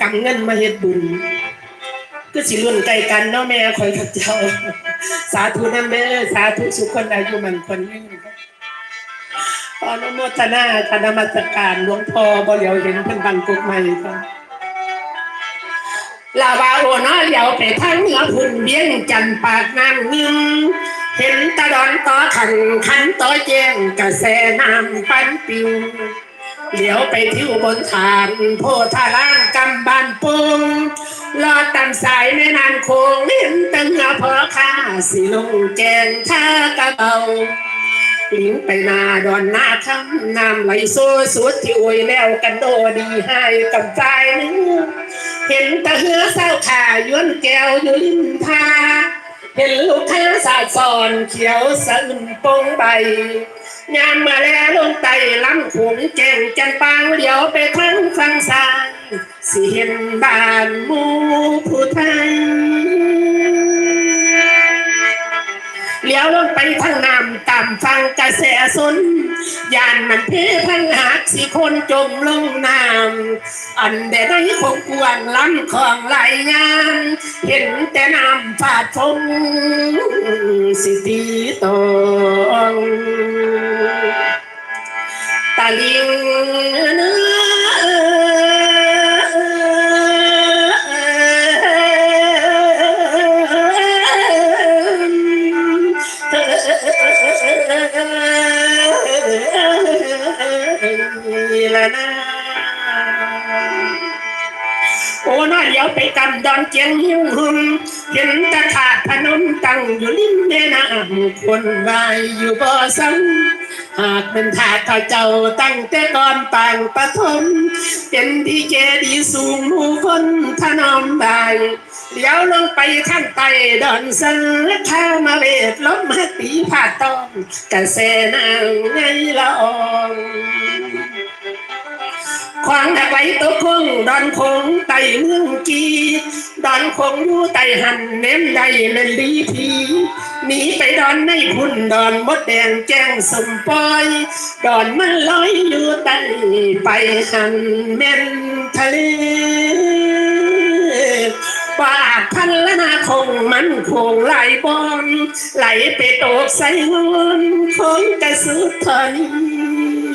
กำเงินมาเฮ็ดบุญก็สิรุ่นไกลกันเนาะแม่คอยกับเจ้า สาธุนะแม่สาธุสุขคนอายุมันคนยืนขออนุโมทนาคณะมัสการหลวงพ่อบ่เหลียวเห็นเพิ่นบังกุกใหม่ครับลาวาโอเนาะเหลียวไปทางเหนือพุ่นเบี้ยงจันปากน้ำนึ่งเห็นตะดอนต่อขันขันต่อแจ้งกระแสน้ำปันปิว เหลียวไปที่อุบลฐานโพธารามกำบานปุงลอดตามสายแม่นานโคงเห็นตั้งเอพอข้าสิลงแกงท่ากระเบาลิงไปนาดอนนาคำน้ำไหลโซสุดที่อวยแล้วกันโดดีให้กับใจนึงเห็นตะเหือเศร้าขาย้วนแก้วอยู่ริมทาเห็นลูกค้าสาดสอนเขียวสะอื่นปงใบ ยามมาแล้วลงไต่ลำขุนแจ้งจันปางเดี๋ยวไปทางฝั่งซ้ายสิเห็นบ้านมูผู้ไทยเลี้ยวลงไปทางน้ำตามฟังกระแสสนยานมันเพพังหักสิคนจมลงน้ำ อันใดได้คงกวนล้ำของไหลงาน เห็นแต่น้ำฝาดฟงสิตีตองตาลิงนะละนะ โอ้น้อยเดียวไปกำดอนเจียงหิ้วหึมเห็นตะขาดพนมตั้งอยู่ริมแม่น้ำคนวายอยู่บ่อซ้ำหากเป็นถาดข้าเจ้าตั้งแต่ก่อนปางปฐมเป็นดีเจดีสูงหมู่คนถนอมบายเลี้ยวลงไปข้างใต้ดอนสันและข้ามาเวทล้มหักปีผ่าตองกระแสนางไงละออง ขวางหักไหลตกคงดอนคงไต่เมืองกีดอนคงอยู่ไต่หันเน้มใดเมนลีพีหนีไปดอนในพุ่นดอนมดแดงแจ้งสมปอยดอนมันลอยอยู่ใต้ไปหันเม่นทะเลว่าพันละนาคงมันคงไหลบอนไหลไปตกใส่เงินคงกระสุดทน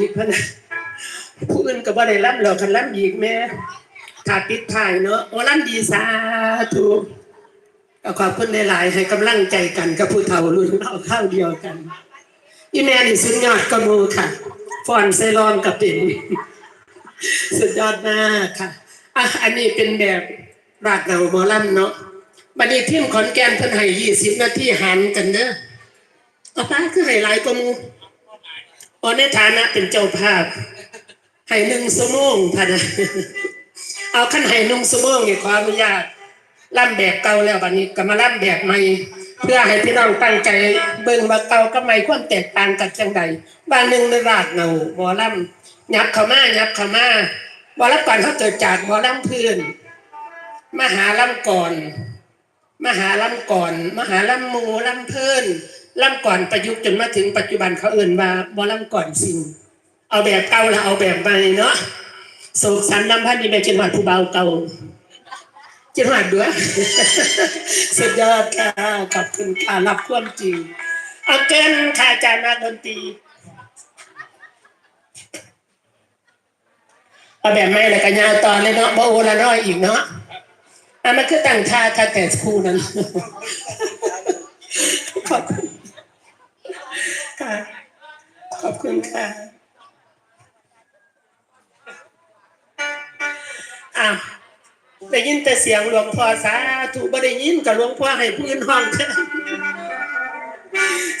อีกพะนะผู้อื่นก็บ่ได้ล่ำหรอกคันล่ำอีกแม่ถ้าปิดท้ายเนาะโอ้ล่ำดีสาธุก็ขอบคุณหลายๆให้กำลังใจกันกับผู้เฒ่ารุ่นเราข้าวเดียวกันอีแม่นี่สุดยอดกระมูค่ะฟอนไซรอนกับเป็นสุดยอดมากค่ะอะอันนี้เป็นแบบรากเหงาหมอล่ำเนาะบัดนี้ทีมขอนแก่นเพิ่นให้ยี่สิบนาทีหันกันเด้อเอาป้าคือให้หลายกว่าหมู อ๋อในฐานะเป็นเจ้าภาพให้หนึ่งสมงพะนเอาขั้นให้หนึ่งสมงนี่ขออนุญาตล่ำแบบเก่าแล้วบัดนี้ก็มาล่ำแบบใหม่เพื่อให้พี่น้องตั้งใจเบิ่งว่าเก่ากับใหม่ความแตกต่างกันจังใดบางหนึ่งในรากเงาหมอล่ำยับเข้ามายับเข้ามาหมอล่ำก่อนเขาเกิดจากหมอล่ำพื้นมหาล่ำก่อน มหาล่ำก่อน มหาล่ำมูล่ำเพิ่น ล่ำก่อนประยุกต์จนมาถึงปัจจุบันเขาเอื่นว่าบ่ล่ำก่อนสิ่งเอาแบบเก่าแล้วเอาแบบใหม่เนาะโศกสันน้ำพันนี่เป็นจังหวัดผู้เบาเก่าจังหวัดด้วยสุดยอดค่ะขอบคุณค่ะรับความจริงเอาเกินค่ะอาจารย์นักดนตรีเอาแบบไม่เลยกันยาวตอนเลยเนาะบ่โอละน้อยอีกเนาะอันนั้นคือต่างชาติค่ะแต่ครูนั้นขอบคุณ ค่ะ ขอบคุณค่ะอะได้ยินแต่เสียงหลวงพ่อสาธุบ่ได้ยินกับหลวงพ่อให้พื้นห้องเถอะ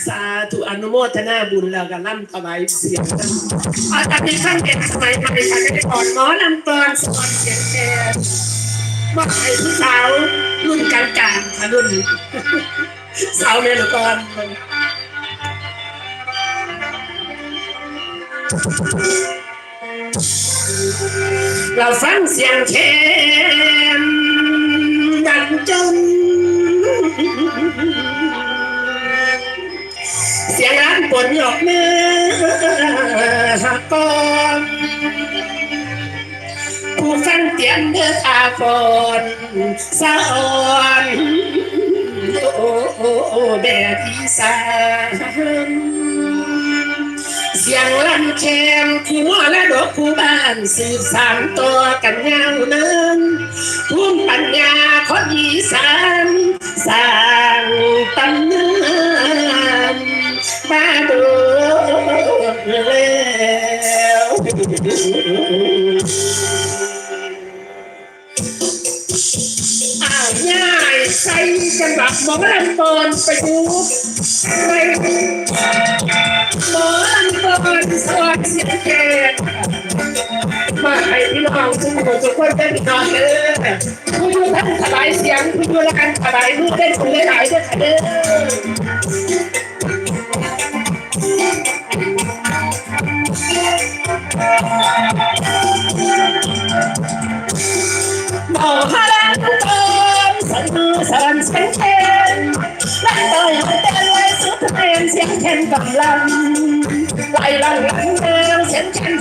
สาธุอนุโมทนาบุญแล้วก็ล่ำถวายเสียงอาจารย์มีขั้นเด็กสมัยใหม่ค่ะได้ก่อนหมอลำกรอนสอนเสียงแคนมาให้ผู้สาวรุ่นกลางๆค่ะรุ่นสาวเมลกร เราฟังเสียงแคนดังจนเสียงร้านปนหยอกเนื้อหักกอนผู้ฟังเตียนเดืออาฟอนสะอ่อนโอ้โอ้โอ้แดดอีสาน สียงลำแคนคือหัวและดกผู้บ้านสืบสานตัวกันยาวเนินภูมิปัญญาคนอีสานสร้างตำนานมาดูแล้วอ้าวง่ายใส่กันแบบหมอลำตอนไปดูไป มาให้พี่น้องทุกคนทุกคนเป็นนอนเลยคุณดูท่านถลายเสียงคุณดูแลกันถลายรูปเต้นคุณหลายๆด้วยค่ะเด้อมองหาแรงเติมสันมือสันเสียงเทนนั่งต่อยหัวใจไว้สุดเต็มเสียงเทนกำลัง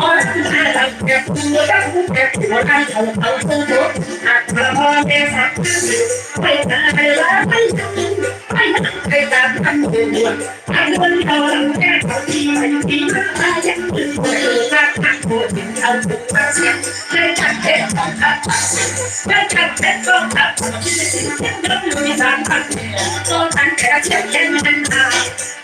ได้ดูได้หลายสกินครับผู้ใดปล่อย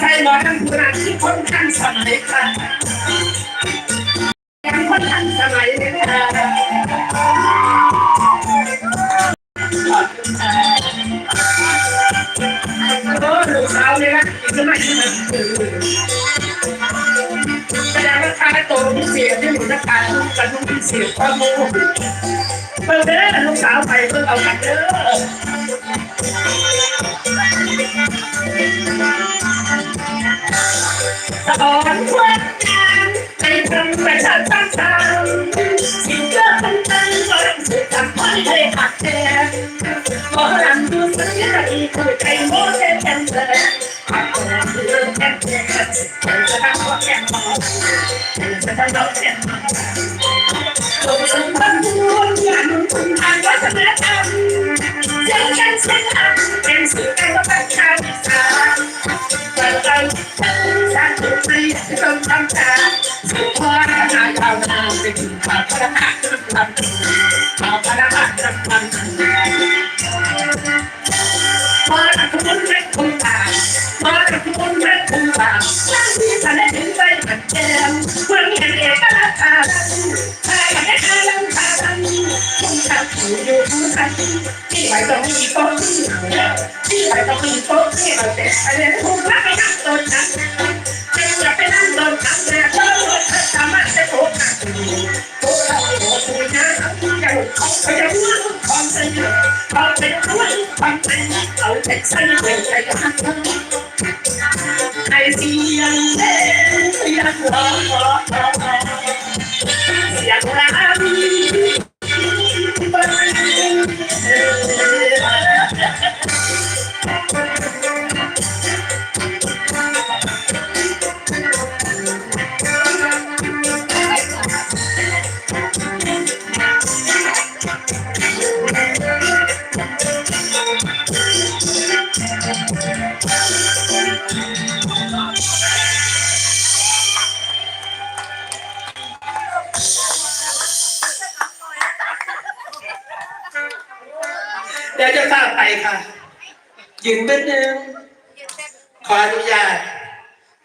ใส่หมอทั้งผู้นั้นที่คนทันสมัยค่ะ แสดงว่าค่าโตพิเศษที่หนูจะการลูกกันลูกพิเศษข้อมูลเปิดเด้อลูกสาวไปเพิ่งเอากันเด้อสอนความงามในทำประชาชนทำสิ่งเกิดขึ้นนั้นก็รังสือทำให้ได้หักแทนหมอลำดูสัญญาดีคือใจโมเสนเลย แทนจะทำว่าแทนหมอจะทำเราแทนหมอลงสัมพันมันทางวัฒนธรรมเสียงกันเสียงอันเป็นสื่อการประชาธิปไตยแต่เราสร้างตัวฟรีต้องทำตาสุขภาพนายเอานาไปถึงข่าวพระหัตถ์ทำข่าวพระหัตถ์ทำพอละคุณไม่ คุณตาพอละามร่งที่ฉันได้ถึงใจขัดแย้งเมื่อมีเอกราชาใครได้ทาลังคาทันคงจะถูกอยู่ทุกทันที่ไหนต้องมีโต๊ะที่ไหนต้องมีโต๊ะที่เราเด็ดอะไรทุกรักไปนั่งโดนฉันจึงจะไปนั่งโดนฉันแต่ก็เธอสามารถจะโต๊ะหักโต๊ะเราโต๊ะคุยนะยังเขาจะพูดความสนุกเขาเป็นด้ความเป็นเอาแต่ใส่เงินใจกัน เสียงเล่นเสียงร้อ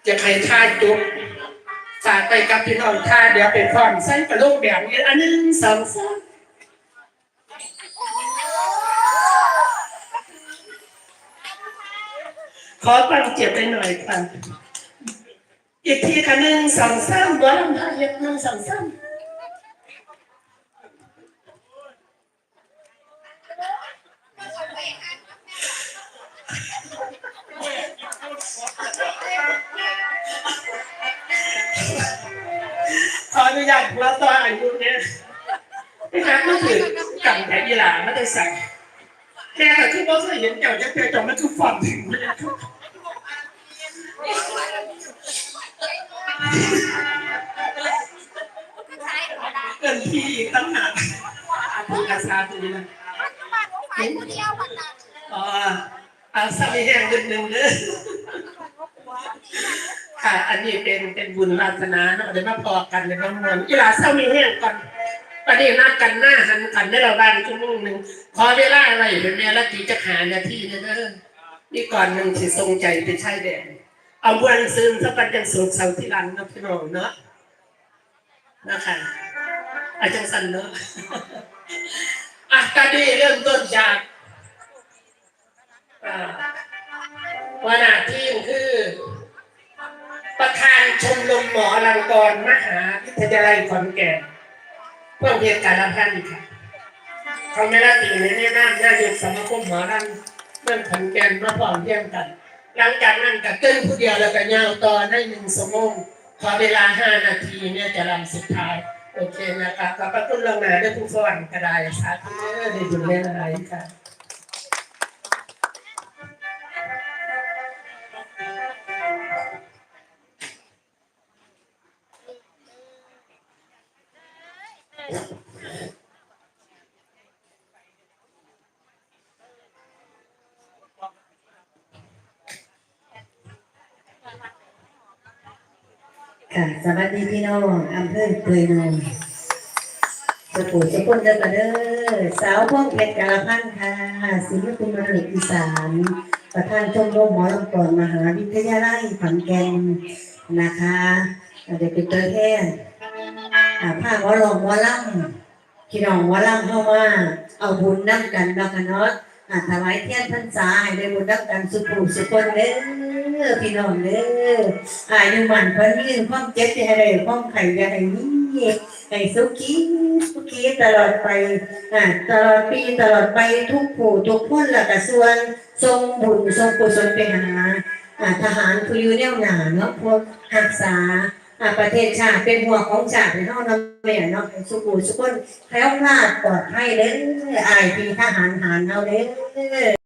จะใครท่าจุกฝากไปกับพี่น้องท่าเดี๋ยวเป็นความใส่กระลูกแบบนี้อันหนึ่งสองสามขอฟังเจ็บไปหน่อยค่ะอีกทีค่ะหนึ่งสองสามบ้านพาเย็บหนึ่งสองสาม ขออนุญาตเราต่ออายุเนี่ยพี่นักก็คือกับแผลยีหลาไม่ได้ใส่แม่ก็คือว่าเคยเห็นเจ้าจะเจอจอมันคือฝันถึงเลยนะครับเกินพี่ตั้งหากอาภูกาซาตัวนี้นะขายคนเดียววันนั้นอ๋อเอาสักแห้งนิดนึงเด้อ ค่ะ อันนี้เป็นเป็นบุญวาสนาเนาะเดี๋ยวมาพอกันในน้องนนท์อีหลาเศร้ามีแห้งก่อนประเดี๋ยวนัดกันหน้าหันกันได้เราบ้านชั่วโมงหนึ่งขอเวลาอะไรเป็นเมียละตีจะหานาทีเด้อนี่ก่อนหนึ่งสิทรงใจเป็นชายแดนเอาวันซึมสักกันจังสุดเสาที่รันนะพี่น้องเนาะนะคะอาจารย์สันเนาะอะกาดีเริ่มต้นจากอ่าหัน้าทีมคือ รมหมอลังกรมหาวิทยาลัยขอนแก่นเพื่อเพียรการพันธ์ค่ะเขาไม่ได้ตีในแน่นานน่าอยู่สมาคมหมอลังเมืองขอนแก่นมาพร้อมเพียงกัน หลังจากนั้นก็เกินผู้เดียวแล้วก็ยาวต่อได้หนึ่งชั่วโมงขอเวลาห้านาทีเนี่ยจะรำสุดท้ายโอเคนะคะขอบพระคุณลงมาด้วยผู้สวรรค์กระไดสาธุได้บุญเล่นอะไรค่ะ สดีพี่น้อำเภอเกยนงสปูสกุลเด้อค่ะเด้อสาวพ่องเพชรกาลพันธ์ค่ะศิลปินมรดกอีสาน ประธานชมรมหมอลำกรมหาวิทยาลัยขอนแก่นนะคะเดี๋ยวเป็นตัวแทนอ่าภาคหมอลองหมอลำพี่น้องหมอลำเข้ามาเอาบุญนั่งกันนะคะเนาะ อ่าถวายเทียนพรรษาให้ได้บุญนับกันสุขุสุคนเด้อพี่น้องเด้ออายุมันเพิ่นยืนความเจ็บจะให้ได้ความไข่จะให้มีให้สุขีสุขีตลอดไปอ่าตลอดปีตลอดไปทุกผู้ทุกคนและก็ส่วนทรงบุญทรงกุศลไปหาอ่าทหารผู้อยู่แนวหนาเนาะพวกรักษา อ่าประเทศชาติเป็นหัวของชาติเนาะเนาะแม่เนาะให้สุขุสุขคนแคล้วคลาดปลอดภัยเด้ออายพี่ทหารหารเอาเด้อ